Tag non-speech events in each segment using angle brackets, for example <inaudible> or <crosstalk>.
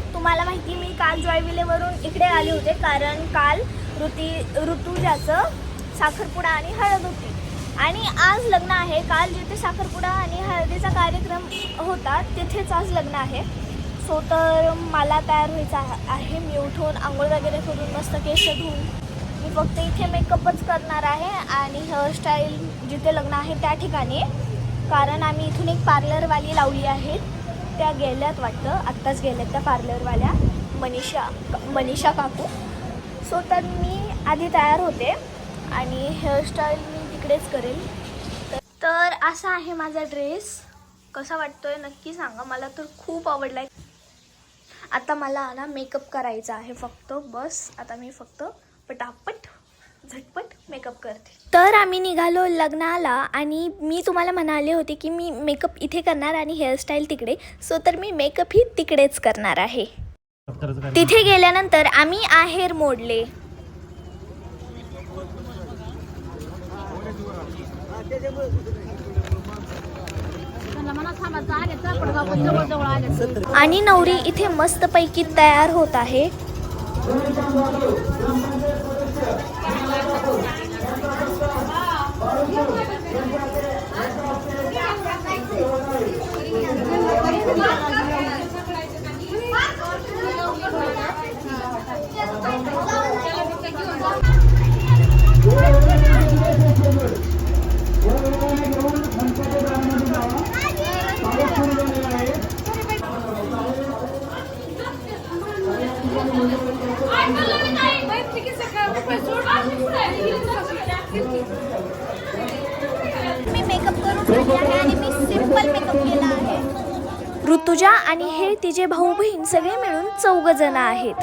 तुम्हाला माहिती मी काल जॉयविलेवरून इकडे आले होते कारण काल ऋती ऋतुजाचं साखरपुडा आणि हळद होती. आणि आज लग्न आहे. काल जिथे साखरपुडा आणि हळदीचा कार्यक्रम होता तिथेच आज लग्न आहे. सो तर मला तयार व्हायचं आहे- मी उठून आंघोळ वगैरे करून मस्त केस धुवून मी फक्त इथे मेकअपच करणार आहे आणि हेअरस्टाईल जिथे लग्न आहे त्या ठिकाणी. कारण आम्ही इथून एक पार्लरवाली लावली आहे. त्या गेल्यात वाटतं. आत्ताच गेल्यात त्या पार्लरवाल्या मनीषा मनीषा काकू. सो तर मी आधी तयार होते आणि हेअरस्टाईल मी तिकडेच करेल तर- असा आहे माझा ड्रेस कसा वाटतोय नक्की सांगा. मला तर खूप आवडला आहे आता मला ना मेकअप करायचा आहे फक्त. बस आता मी फक्त पटापट झटपट मेकअप करते. तर आम्ही निघालो लग्नाला आणि मी तुम्हाला म्हणाले होते की मी मेकअप इथे करणार आणि हेअरस्टाईल तिकडे. सो तर मी मेकअप ही तिकडेच करणार आहे. तिथे गेल्यानंतर आम्ही आहेर मोडले. आणि नवरी इथे मस्तपैकी तयार होत आहे मी मेकअप करून आली आहे आणि मी सिंपल मेकअप केला आहे. ऋतुजा आणि हे तिचे भाऊ बहीण सगळे मिळून चौघ जण आहेत.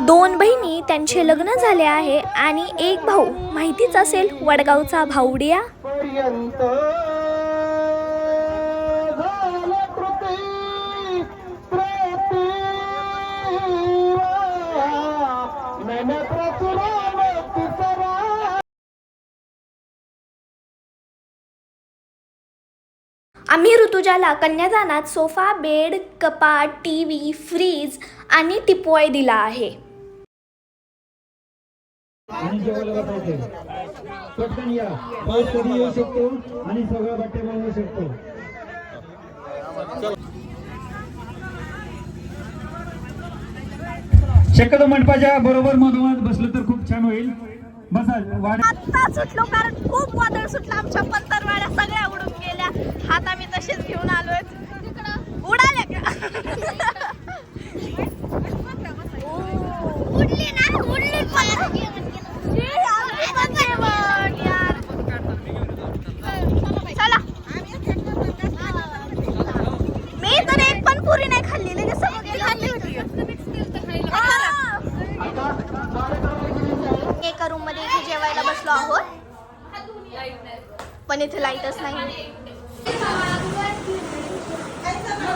दोन बहिणी त्यांचे लग्न झाले आहे आणि एक भाऊ. माहितीच असेल वडगावचा भावडिया? आम्ही ऋतुजाला कन्यादानात सोफा बेड कपाट टी व्ही फ्रीज आणि टिपॉय दिला आहे. आणि जेवायला बसायचं पटकन या. पाऊस कधी येऊ शकतो आणि सगळं बट्टे बनवू शकतो. शक्यतो मंडपाच्या बरोबर मधोमध बसलं तर खूप छान होईल. बसा सुटलो कारण खूप वादळ सुटलं आमच्या पत्तरवाड्या सगळ्या. गेल्या हात आम्ही तसेच घेऊन आलोय. का? उडली ना उडली पण यार. चला. मी तर एक पण पुरी नाही खाल्ली लगेच सगळं खाल्ली होती एका रूममध्ये इथे जेवायला बसलो आहोत. पण इथे लाईटच नाही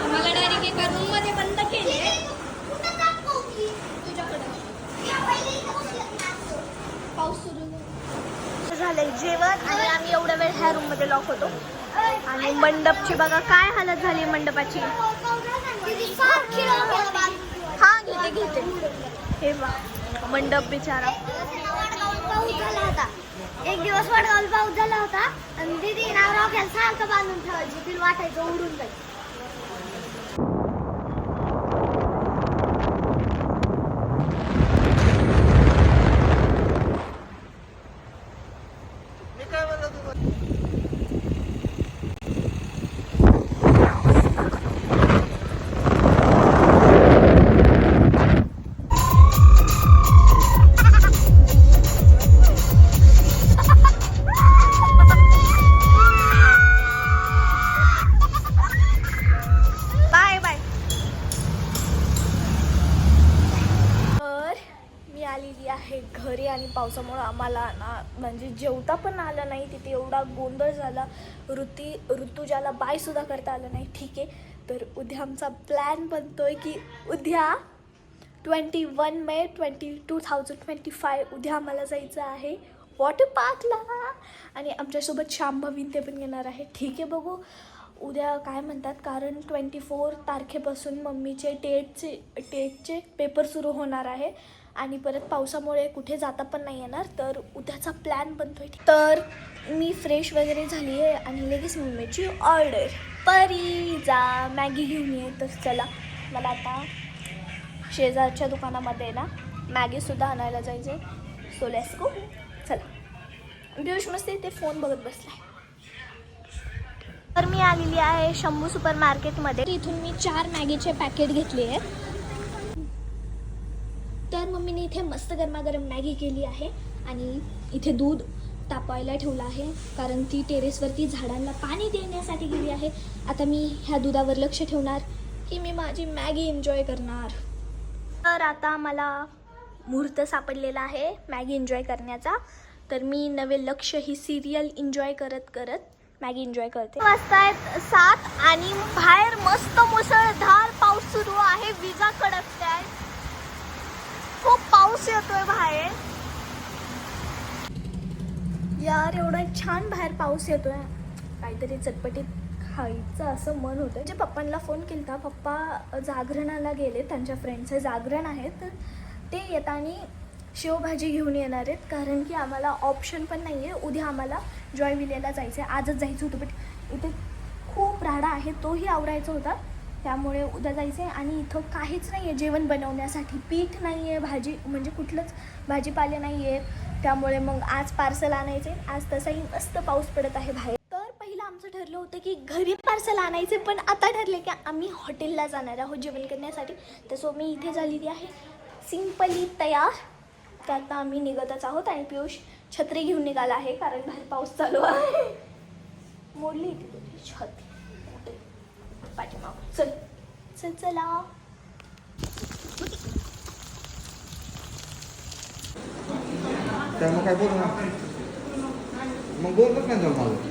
मला डायरेक्ट एका रूममध्ये बंद केले पाऊस सुरू झालंय जेवण आणि आम्ही एवढा वेळ ह्या रूममध्ये लॉक होतो. आणि मंडपची बघा काय हालत झाली मंडपाची. हा घेते घेते. हे बा मंडप बिचारा. पाऊस झाला होता. एक दिवस वडगाव पाऊस झाला होता आणि दिदी नावराव घ्यायला सारखं बांधून ठेवायची तिला वाटायचं उडून जाईल. पावसामुळं ना म्हणजे जेवता पण आलं नाही तिथे एवढा गोंधळ झाला ऋती ऋतुजाला बायसुद्धा करता आलं नाही ठीक आहे. तर उद्या आमचा प्लॅन बनतो आहे की उद्या twenty one May twenty two thousand twenty five उद्या आम्हाला जायचं आहे वॉटर पार्कला आणि आमच्यासोबत श्याम ते पण येणार आहे. ठीक आहे बघू. उद्या काय म्हणतात कारण ट्वेंटी फोर तारखेपासून मम्मीचे टेटचे टेटचे पेपर सुरू होणार आहे. आणि परत पावसामुळे कुठे जाता पण नाही येणार तर उद्याचा प्लॅन बनतोय. तर मी फ्रेश वगैरे झाली आहे आणि लगेच मम्मीची ऑर्डर परी जा मॅगी घेऊन ये. तर चला मला आता शेजारच्या दुकानामध्ये ना मॅगीसुद्धा आणायला जायचं आहे सो चला. पियुष मस्त ते फोन बघत बसलाय. तर मी आलेली आहे शंभू सुपर मार्केटमध्ये इथून मी चार मॅगीचे पॅकेट घेतले आहेत. मी इथे मस्त गरमागरम मॅगी केली आहे आणि इथे दूध तापायला ठेवलं आहे कारण ती टेरेसवरती झाडांना पाणी देण्यासाठी गेली आहे. आता मी ह्या दुधावर लक्ष ठेवणार की मी माझी मॅगी एन्जॉय करणार. तर आता मला मुहूर्त सापडलेला आहे मॅगी एन्जॉय करण्याचा. तर मी नवे लक्ष ही सिरियल एन्जॉय करत करत मॅगी एन्जॉय करते. वाजता आहेत सात आणि बाहेर मस्त मुसळधार पाऊस सुरू आहे विजा कडकते आहेत खूप पाऊस बाहेर. यार एवढा छान बाहेर पाऊस येतोय. काहीतरी चटपटीत खायचं असं मन होतं जे पप्पांना फोन केला पप्पा जागरणाला गेले त्यांच्या फ्रेंडचं जागरण आहे तर ते येताना शेवभाजी घेऊन येणार आहेत कारण की आम्हाला ऑप्शन पण नाही आहे उद्या आम्हाला जॉय विलेला जायचं आहे आजच जायचं होतं बट इथे खूप राडा आहे तोही आवरायचा होता. त्यामुळे उद्या जायचं आहे आणि इथं काहीच नाही आहे जेवण बनवण्यासाठी. पीठ नाही आहे भाजी म्हणजे कुठलंच भाजीपाले नाही आहे त्यामुळे मग आज पार्सल आणायचे आज तसाही मस्त पाऊस पडत आहे बाहेर. तर पहिलं आमचं ठरलं होतं की घरी पार्सल आणायचे पण आता ठरले की आम्ही हॉटेलला जाणार आहोत जेवण करण्यासाठी. तर सो मी इथे झालेली आहे. सिम्पली तयार. त्यात आम्ही निघतच आहोत आणि पियुष छत्री घेऊन निघाला आहे कारण बाहेर पाऊस चालू आहे. मोडली इथे छत्री. पाठीमाग चल चल चला त्यामुळे काय बोलू ना मग बोलतच नाही जाऊ मला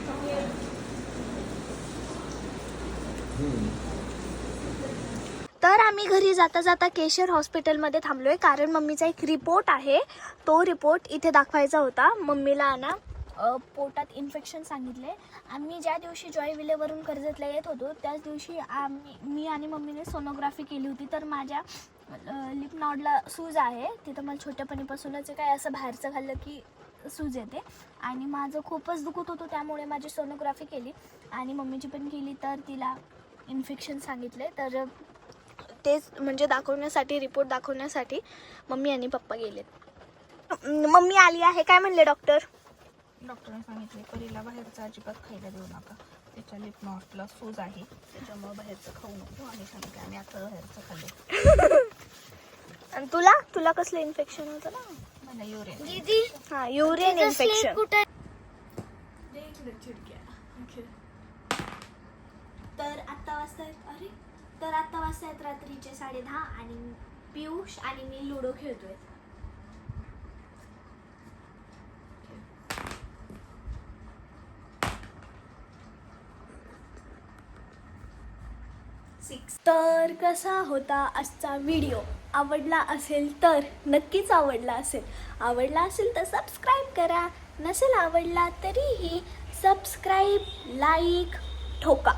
तर आम्ही घरी जाता जाता केशर हॉस्पिटलमध्ये थांबलो आहे कारण मम्मीचा एक रिपोर्ट आहे. तो रिपोर्ट इथे दाखवायचा होता. मम्मीला ना अ, पोटात इन्फेक्शन सांगितले आम्ही ज्या दिवशी जॉय विलेवरून कर्जतला येत होतो त्याच दिवशी आम्ही मी आणि मम्मीने सोनोग्राफी केली होती. तर माझ्या लिप नॉडला सूज आहे. तिथं मला छोट्यापणीपासूनच काय असं बाहेरचं खाल्लं की सूज येते. आणि माझं खूपच दुखत होतं त्यामुळे माझी सोनोग्राफी केली. आणि मम्मीची पण केली तर तिला इन्फेक्शन सांगितले तर तेच म्हणजे दाखवण्यासाठी रिपोर्ट दाखवण्यासाठी मम्मी आणि पप्पा गेलेत. मम्मी आली आहे. काय म्हणले डॉक्टर डॉक्टरने सांगितले परीला बाहेरचं अजिबात खायला देऊ नका. त्याच्या लिप नॉटला सूज आहे. त्याच्यामुळे बाहेरचं खाऊ नको. आणि सांगितलं आम्ही आता बाहेरचं खाल्लं <laughs> आणि तुला? तुला कसलं इन्फेक्शन होतं ना? मला युरिन दीदी हा युरिन इन्फेक्शन कुठे? तर आत्ता वाजता अरे तर आत्ता वाजता रात्रीचे साडे दहा आणि पियुष आणि मी लुडो खेळतोय. सिक्स. तर कसा होता आजचा व्हिडिओ? आवडला असेल तर नक्कीच आवडला असेल. आवडला असेल तर सबस्क्राईब करा. नसेल आवडला तरीही सबस्क्राईब लाईक ठोका.